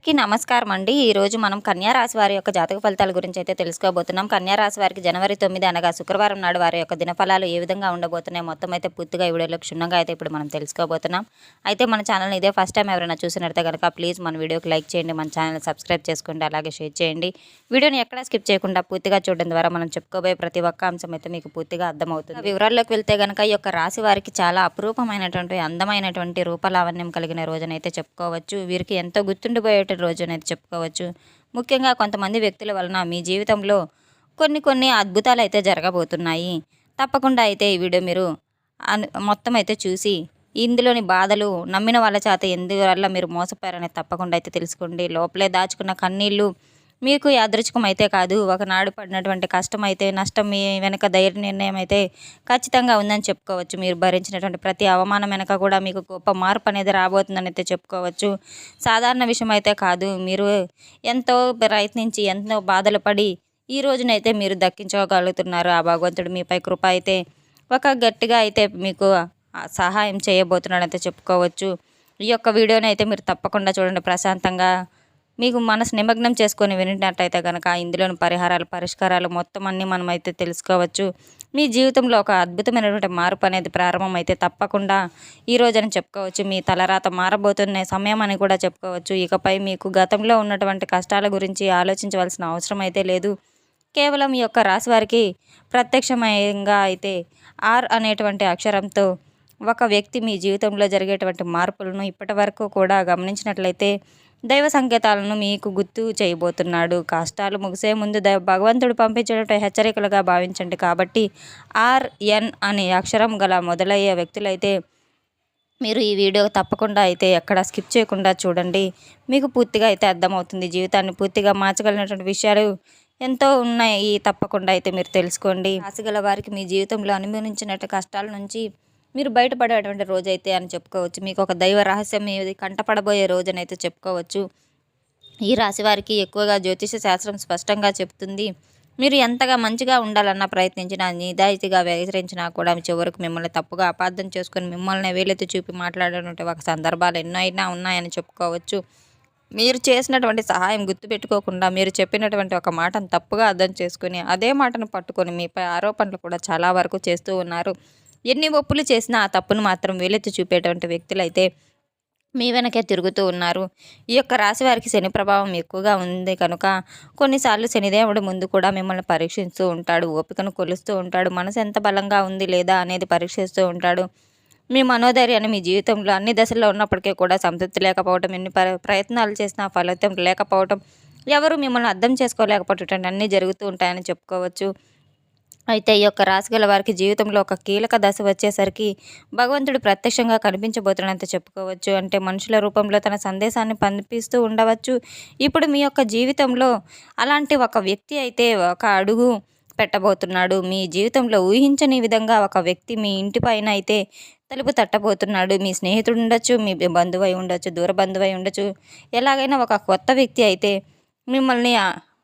అందరికీ నమస్కారం అండి ఈరోజు మనం కన్యా రాశి వారి యొక్క జాతక ఫలితాల గురించి అయితే తెలుసుకోబోతున్నాం. కన్యా రాశి వారికి జనవరి తొమ్మిది అనగా శుక్రవారం నాడు వారి యొక్క దినఫలాలు ఏ విధంగా ఉండబోతున్నాయి మొత్తం అయితే పూర్తిగా ఈ వీడియోలో క్షుణ్ణంగా అయితే ఇప్పుడు మనం తెలుసుకోబోతున్నాం. అయితే మన ఛానల్ ఇదే ఫస్ట్ టైం ఎవరైనా చూసినట్టే కనుక ప్లీజ్ మన వీడియోకి లైక్ చేయండి మన ఛానల్ సబ్స్క్రైబ్ చేసుకోండి అలాగే షేర్ చేయండి. వీడియోని ఎక్కడా స్కిప్ చేయకుండా పూర్తిగా చూడడం ద్వారా మనం చెప్పుకోబోయే ప్రతి ఒక్క అంశం అయితే మీకు పూర్తిగా అర్థమవుతుంది. వివరాల్లోకి వెళ్తే కనుక ఈ యొక్క రాశి వారికి చాలా అపురూపమైనటువంటి అందమైనటువంటి రూపలావణ్యం కలిగిన రోజునైతే చెప్పుకోవచ్చు. వీరికి ఎంతో గుర్తుండిపోయే రోజు అనేది చెప్పుకోవచ్చు. ముఖ్యంగా కొంతమంది వ్యక్తుల వలన మీ జీవితంలో కొన్ని కొన్ని అద్భుతాలు అయితే జరగబోతున్నాయి. తప్పకుండా అయితే ఈ వీడియో మీరు మొత్తం అయితే చూసి ఇందులోని బాధలు నమ్మిన వాళ్ళ చేత ఎందువల్ల మీరు మోసపోయారనేది తప్పకుండా అయితే తెలుసుకోండి. లోపలే దాచుకున్న కన్నీళ్ళు మీకు యాదృచ్ఛికం అయితే కాదు. ఒకనాడు పడినటువంటి కష్టం అయితే నష్టం మీ వెనక ధైర్య నిర్ణయం అయితే ఖచ్చితంగా ఉందని చెప్పుకోవచ్చు. మీరు భరించినటువంటి ప్రతి అవమానం వెనక కూడా మీకు గొప్ప మార్పు అనేది రాబోతుందని అయితే చెప్పుకోవచ్చు. సాధారణ విషయం అయితే కాదు. మీరు ఎంతో ప్రయత్నించి ఎంతో బాధలు పడి ఈ రోజునైతే మీరు దక్కించుకోగలుగుతున్నారు ఆ భగవంతుడు మీపై కృప అయితే ఒక గట్టిగా అయితే మీకు సహాయం చేయబోతున్నాడైతే చెప్పుకోవచ్చు. ఈ యొక్క వీడియోని అయితే మీరు తప్పకుండా చూడండి. ప్రశాంతంగా మీకు మనసు నిమగ్నం చేసుకొని వినినట్టయితే కనుక ఇందులోని పరిహారాలు పరిష్కారాలు మొత్తం అన్నీ మనమైతే తెలుసుకోవచ్చు. మీ జీవితంలో ఒక అద్భుతమైనటువంటి మార్పు అనేది ప్రారంభం అయితే తప్పకుండా ఈ రోజని చెప్పుకోవచ్చు. మీ తలరాత మారబోతున్న సమయం అని కూడా చెప్పుకోవచ్చు. ఇకపై మీకు గతంలో ఉన్నటువంటి కష్టాల గురించి ఆలోచించవలసిన అవసరం అయితే లేదు. కేవలం ఈ యొక్క రాశివారికి ప్రత్యక్షమయంగా అయితే ఆర్ అనేటువంటి అక్షరంతో ఒక వ్యక్తి మీ జీవితంలో జరిగేటువంటి మార్పులను ఇప్పటి వరకు కూడా గమనించినట్లయితే దైవ సంకేతాలను మీకు గుర్తు చేయబోతున్నాడు. కష్టాలు ముగిసే ముందు దైవ భగవంతుడు పంపించేట హెచ్చరికలుగా భావించండి. కాబట్టి ఆర్ఎన్ అనే అక్షరం గల మొదలయ్యే వ్యక్తులైతే మీరు ఈ వీడియో తప్పకుండా అయితే ఎక్కడ స్కిప్ చేయకుండా చూడండి. మీకు పూర్తిగా అయితే అర్థమవుతుంది. జీవితాన్ని పూర్తిగా మార్చగలిగినటువంటి విషయాలు ఎంతో ఉన్నాయి. తప్పకుండా అయితే మీరు తెలుసుకోండి. రాసిగల వారికి మీ జీవితంలో అనుభవించినట్టు కష్టాల నుంచి మీరు బయటపడేటువంటి రోజైతే అని చెప్పుకోవచ్చు. మీకు ఒక దైవ రహస్యం ఇది కంటపడబోయే రోజునైతే చెప్పుకోవచ్చు. ఈ రాశి వారికి ఎక్కువగా జ్యోతిష శాస్త్రం స్పష్టంగా చెప్తుంది. మీరు ఎంతగా మంచిగా ఉండాలన్న ప్రయత్నించినా నిదాయితీగా వ్యవహరించినా కూడా చివరకు మిమ్మల్ని తప్పుగా అపార్థం చేసుకొని మిమ్మల్ని వేలెత్తి చూపి మాట్లాడినటువంటి ఒక సందర్భాలు ఎన్నో అయినా ఉన్నాయని చెప్పుకోవచ్చు. మీరు చేసినటువంటి సహాయం గుర్తుపెట్టుకోకుండా మీరు చెప్పినటువంటి ఒక మాటను తప్పుగా అర్థం చేసుకుని అదే మాటను పట్టుకొని మీపై ఆరోపణలు కూడా చాలా వరకు చేస్తూ ఉన్నారు. ఎన్ని ఒప్పులు చేసినా ఆ తప్పును మాత్రం వేలెత్తి చూపేటువంటి వ్యక్తులైతే మీ వెనకే తిరుగుతూ ఉన్నారు. ఈ యొక్క రాశి వారికి శని ప్రభావం ఎక్కువగా ఉంది కనుక కొన్నిసార్లు శనిదేవుడు ముందు కూడా మిమ్మల్ని పరీక్షిస్తూ ఉంటాడు ఓపికను కొలుస్తూ ఉంటాడు మనసు ఎంత బలంగా ఉంది లేదా అనేది పరీక్షిస్తూ ఉంటాడు. మీ మనోధైర్యాన్ని మీ జీవితంలో అన్ని దశల్లో ఉన్నప్పటికీ కూడా సంతృప్తి లేకపోవడం ఎన్ని ప్రయత్నాలు చేసినా ఫలితం లేకపోవడం ఎవరు మిమ్మల్ని అర్థం చేసుకోలేకపోవటం అన్నీ జరుగుతూ ఉంటాయని చెప్పుకోవచ్చు. అయితే ఈ యొక్క రాశిగల వారికి జీవితంలో ఒక కీలక దశ వచ్చేసరికి భగవంతుడు ప్రత్యక్షంగా కనిపించబోతున్నంత చెప్పుకోవచ్చు. అంటే మనుషుల రూపంలో తన సందేశాన్ని పంపిస్తూ ఉండవచ్చు. ఇప్పుడు మీ యొక్క జీవితంలో అలాంటి ఒక వ్యక్తి అయితే ఒక అడుగు పెట్టబోతున్నాడు. మీ జీవితంలో ఊహించని విధంగా ఒక వ్యక్తి మీ ఇంటి పైన అయితే తలుపు తట్టబోతున్నాడు. మీ స్నేహితుడు ఉండొచ్చు మీ బంధువు అయి ఉండొచ్చు దూర బంధువు అయి ఉండొచ్చు. ఎలాగైనా ఒక కొత్త వ్యక్తి అయితే మిమ్మల్ని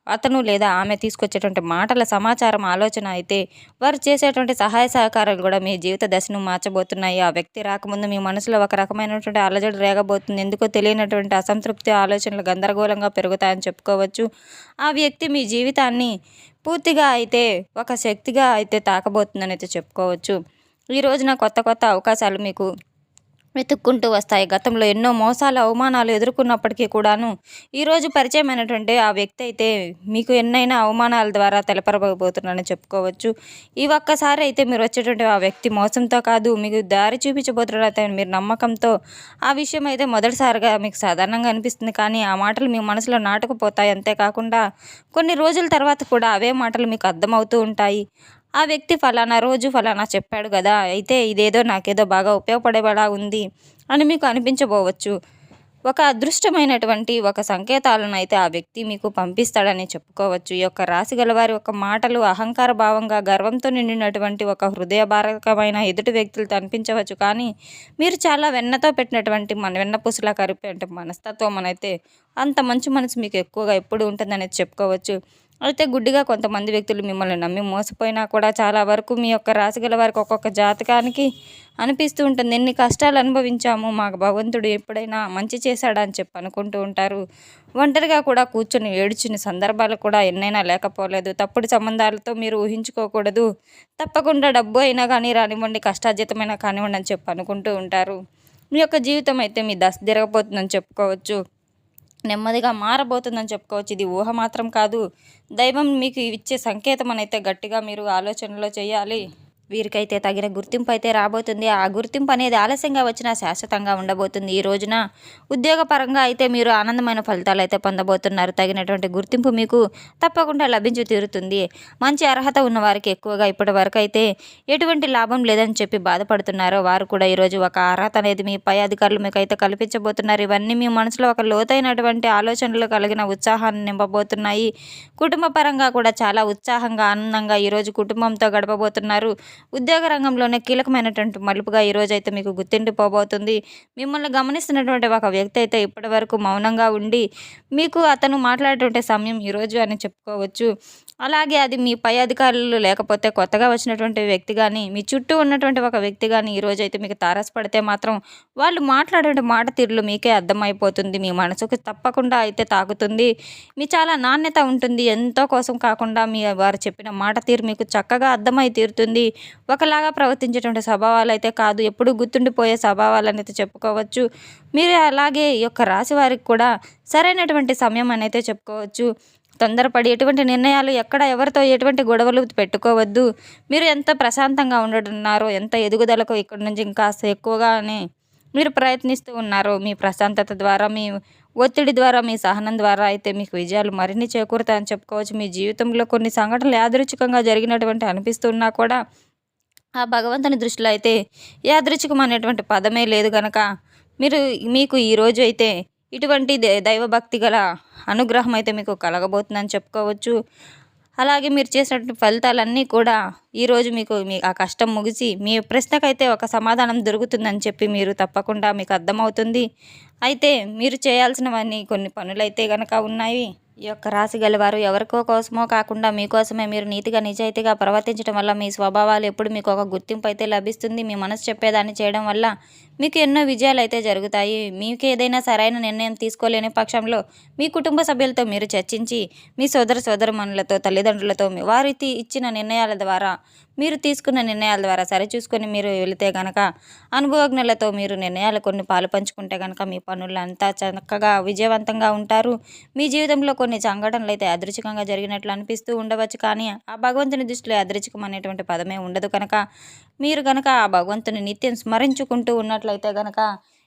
అతను లేదా ఆమె తీసుకొచ్చేటువంటి మాటల సమాచారం ఆలోచన అయితే వారు చేసేటువంటి సహాయ సహకారాలు కూడా మీ జీవిత దశను మార్చబోతున్నాయి. ఆ వ్యక్తి రాకముందు మీ మనసులో ఒక రకమైనటువంటి అలజడి రేగబోతుంది. ఎందుకో తెలియనటువంటి అసంతృప్తి ఆలోచనలు గందరగోళంగా పెరుగుతాయని చెప్పుకోవచ్చు. ఆ వ్యక్తి మీ జీవితాన్ని పూర్తిగా అయితే ఒక శక్తిగా అయితే తాకబోతుందని అయితే చెప్పుకోవచ్చు. ఈ రోజున కొత్త కొత్త అవకాశాలు మీకు వెతుక్కుంటూ వస్తాయి. గతంలో ఎన్నో మోసాలు అవమానాలు ఎదుర్కొన్నప్పటికీ కూడాను ఈరోజు పరిచయమైనటువంటి ఆ వ్యక్తి అయితే మీకు ఎన్నైనా అవమానాల ద్వారా తెలపరబోతున్నానని చెప్పుకోవచ్చు. ఈ ఒక్కసారి అయితే మీరు వచ్చేటువంటి ఆ వ్యక్తి మోసంతో కాదు మీకు దారి చూపించబోతున్నాడు మీరు నమ్మకంతో ఆ విషయం అయితే మొదటిసారిగా మీకు సాధారణంగా అనిపిస్తుంది. కానీ ఆ మాటలు మీ మనసులో నాటుకుపోతాయి. అంతేకాకుండా కొన్ని రోజుల తర్వాత కూడా అవే మాటలు మీకు అర్థమవుతూ ఉంటాయి. ఆ వ్యక్తి ఫలానా రోజు ఫలానా చెప్పాడు కదా అయితే ఇదేదో నాకేదో బాగా ఉపయోగపడేలా ఉంది అని మీకు అనిపించబోవచ్చు. ఒక అదృష్టమైనటువంటి ఒక సంకేతాలను అయితే ఆ వ్యక్తి మీకు పంపిస్తాడని చెప్పుకోవచ్చు. ఈ యొక్క రాశి గలవారి యొక్క మాటలు అహంకార భావంగా గర్వంతో నిండినటువంటి ఒక హృదయభారకమైన ఎదుటి వ్యక్తులు అనిపించవచ్చు కానీ మీరు చాలా వెన్నతో పెట్టినటువంటి మన వెన్న పుసులా కరిపే అంటే మనస్తత్వం అయితే అంత మంచి మనసు మీకు ఎక్కువగా ఎప్పుడు ఉంటుందనేది చెప్పుకోవచ్చు. అయితే గుడ్డిగా కొంతమంది వ్యక్తులు మిమ్మల్ని నమ్మి మోసపోయినా కూడా చాలా వరకు మీ యొక్క రాసిగల వారికి ఒక్కొక్క జాతకానికి అనిపిస్తూ ఉంటుంది. ఎన్ని కష్టాలు అనుభవించాము మాకు భగవంతుడు ఎప్పుడైనా మంచి చేశాడా అని చెప్పి అనుకుంటూ ఉంటారు. ఒంటరిగా కూడా కూర్చొని ఏడ్చిన సందర్భాలు కూడా ఎన్నైనా లేకపోలేదు. తప్పుడు సంబంధాలతో మీరు ఊహించుకోకూడదు. తప్పకుండా డబ్బు అయినా కానీ రానివ్వండి కష్టార్జితమైనా కానివ్వండి అని చెప్పి అనుకుంటూ ఉంటారు. మీ యొక్క జీవితం అయితే మీ దశ తిరగబోతుందని చెప్పుకోవచ్చు. నెమ్మదిగా మారబోతుందని చెప్పుకోవచ్చు. ఇది ఊహ మాత్రం కాదు. దైవం మీకు ఇచ్చే సంకేతం అయితే గట్టిగా మీరు ఆలోచనలో చేయాలి. వీరికైతే తగిన గుర్తింపు అయితే రాబోతుంది. ఆ గుర్తింపు అనేది ఆలస్యంగా వచ్చినా శాశ్వతంగా ఉండబోతుంది. ఈ రోజున ఉద్యోగపరంగా అయితే మీరు ఆనందమైన ఫలితాలు అయితే పొందబోతున్నారు. తగినటువంటి గుర్తింపు మీకు తప్పకుండా లభించి తీరుతుంది. మంచి అర్హత ఉన్న వారికి ఎక్కువగా ఇప్పటి వరకు అయితే ఎటువంటి లాభం లేదని చెప్పి బాధపడుతున్నారో వారు కూడా ఈరోజు ఒక అర్హత అనేది మీ పై అధికారులు మీకు అయితే కల్పించబోతున్నారు. ఇవన్నీ మీ మనసులో ఒక లోతైనటువంటి ఆలోచనలు కలిగిన ఉత్సాహాన్ని నింపబోతున్నాయి. కుటుంబ పరంగా కూడా చాలా ఉత్సాహంగా ఆనందంగా ఈరోజు కుటుంబంతో గడపబోతున్నారు. ఉద్యోగ రంగంలోనే కీలకమైనటువంటి మలుపుగా ఈరోజు అయితే మీకు గుర్తిండిపోబోతుంది మిమ్మల్ని గమనిస్తున్నటువంటి ఒక వ్యక్తి అయితే ఇప్పటి వరకు మౌనంగా ఉండి మీకు అతను మాట్లాడేటువంటి సమయం ఈరోజు అని చెప్పుకోవచ్చు. అలాగే అది మీ పై అధికారులు లేకపోతే కొత్తగా వచ్చినటువంటి వ్యక్తి కానీ మీ చుట్టూ ఉన్నటువంటి ఒక వ్యక్తి కానీ ఈరోజు అయితే మీకు తారసపడితే మాత్రం వాళ్ళు మాట్లాడే మాట తీరులు మీకే అర్థమైపోతుంది. మీ మనసుకు తప్పకుండా అయితే తాకుతుంది. మీ చాలా నాణ్యత ఉంటుంది. ఎంతో కోసం కాకుండా మీ వారు చెప్పిన మాట తీరు మీకు చక్కగా అర్థమై తీరుతుంది. ఒకలాగా ప్రవర్తించేటువంటి స్వభావాలు అయితే కాదు. ఎప్పుడు గుర్తుండిపోయే స్వభావాలు అనేది చెప్పుకోవచ్చు. మీరు అలాగే ఈ యొక్క రాశి వారికి కూడా సరైనటువంటి సమయం అనేది చెప్పుకోవచ్చు. తొందరపడి ఎటువంటి నిర్ణయాలు ఎక్కడ ఎవరితో ఎటువంటి గొడవలు పెట్టుకోవద్దు. మీరు ఎంత ప్రశాంతంగా ఉండడున్నారో ఎంత ఎదుగుదలకు ఇక్కడ నుంచి ఇంకా ఎక్కువగానే మీరు ప్రయత్నిస్తూ ఉన్నారో మీ ప్రశాంతత ద్వారా మీ ఒత్తిడి ద్వారా మీ సహనం ద్వారా అయితే మీకు విజయాలు మరిన్ని చేకూరుతాయని చెప్పుకోవచ్చు. మీ జీవితంలో కొన్ని సంఘటనలు యాదృచ్ఛికంగా జరిగినటువంటి అనిపిస్తున్నా కూడా ఆ భగవంతుని దృష్టిలో అయితే యాదృచ్ఛికం అనేటువంటి పదమే లేదు కనుక మీరు మీకు ఈరోజు అయితే ఇటువంటి దైవభక్తి గల అనుగ్రహం అయితే మీకు కలగబోతుందని చెప్పుకోవచ్చు. అలాగే మీరు చేసినటువంటి ఫలితాలన్నీ కూడా ఈరోజు మీకు మీ ఆ కష్టం ముగిసి మీ ప్రశ్నకైతే ఒక సమాధానం దొరుకుతుందని చెప్పి మీరు తప్పకుండా మీకు అర్థమవుతుంది. అయితే మీరు చేయాల్సినవన్నీ కొన్ని పనులైతే కనుక ఉన్నాయి. ఈ యొక్క రాశి గలవారు ఎవరికో కోసమో కాకుండా మీకోసమే మీరు నీతిగా నిజాయితీగా ప్రవర్తించడం వల్ల మీ స్వభావాలు ఎప్పుడు మీకు ఒక గుర్తింపు అయితే లభిస్తుంది. మీ మనసు చెప్పేదాన్ని చేయడం వల్ల మీకు ఎన్నో విజయాలు అయితే జరుగుతాయి. మీకు ఏదైనా సరైన నిర్ణయం తీసుకోలేని పక్షంలో మీ కుటుంబ సభ్యులతో మీరు చర్చించి మీ సోదర సోదరమణులతో తల్లిదండ్రులతో వారి ఇచ్చిన నిర్ణయాల ద్వారా మీరు తీసుకున్న నిర్ణయాల ద్వారా సరిచూసుకొని మీరు వెళితే కనుక అనుభవజ్ఞులతో మీరు నిర్ణయాలు కొన్ని పాలు పంచుకుంటే కనుక మీ పనులు అంతా చక్కగా విజయవంతంగా ఉంటారు. మీ జీవితంలో కొన్ని సంఘటనలు అయితే అదృచికంగా జరిగినట్లు అనిపిస్తూ ఉండవచ్చు. కానీ ఆ భగవంతుని దృష్టిలో అదృచికం అనేటువంటి పదమే ఉండదు కనుక. మీరు కనుక ఆ భగవంతుని నిత్యం స్మరించుకుంటూ ఉన్నట్లయితే కనుక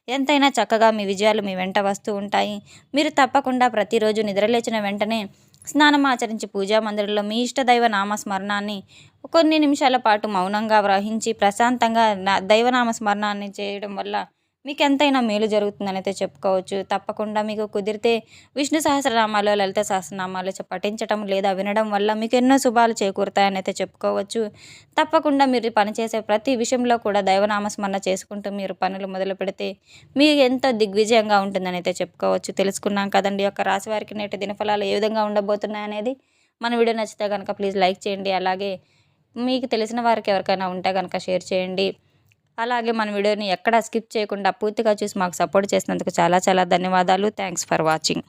ఎంతైనా చక్కగా మీ విజయాలు మీ వెంట వస్తూ ఉంటాయి. మీరు తప్పకుండా ప్రతిరోజు నిద్రలేచిన వెంటనే స్నానం ఆచరించి పూజా మందిరంలో మీ ఇష్ట దైవ నామస్మరణాన్ని కొన్ని నిమిషాల పాటు మౌనంగా వ్రహించి ప్రశాంతంగా దైవనామ స్మరణాన్ని చేయడం వల్ల మీకు ఎంతైనా మేలు జరుగుతుందని అయితే చెప్పుకోవచ్చు. తప్పకుండా మీకు కుదిరితే విష్ణు సహస్రనామాలు లలిత సహస్రనామాలు పఠించడం లేదా వినడం వల్ల మీకు ఎన్నో శుభాలు చేకూరుతాయని అయితే చెప్పుకోవచ్చు. తప్పకుండా మీరు పనిచేసే ప్రతి విషయంలో కూడా దైవనామస్మరణ చేసుకుంటూ మీరు పనులు మొదలు పెడితే మీకు ఎంతో దిగ్విజయంగా ఉంటుందని అయితే చెప్పుకోవచ్చు. తెలుసుకున్నాం కదండి యొక్క రాశి వారికి నేటి దినఫలాలు ఏ విధంగా ఉండబోతున్నాయనేది మన వీడియో నచ్చితే కనుక ప్లీజ్ లైక్ చేయండి. అలాగే మీకు తెలిసిన వారికి ఎవరికైనా ఉంటే కనుక షేర్ చేయండి. అలాగే మన వీడియోని ఎక్కడ స్కిప్ చేయకుండా పూర్తిగా చూసి మాకు సపోర్ట్ చేసినందుకు చాలా చాలా ధన్యవాదాలు. Thanks for watching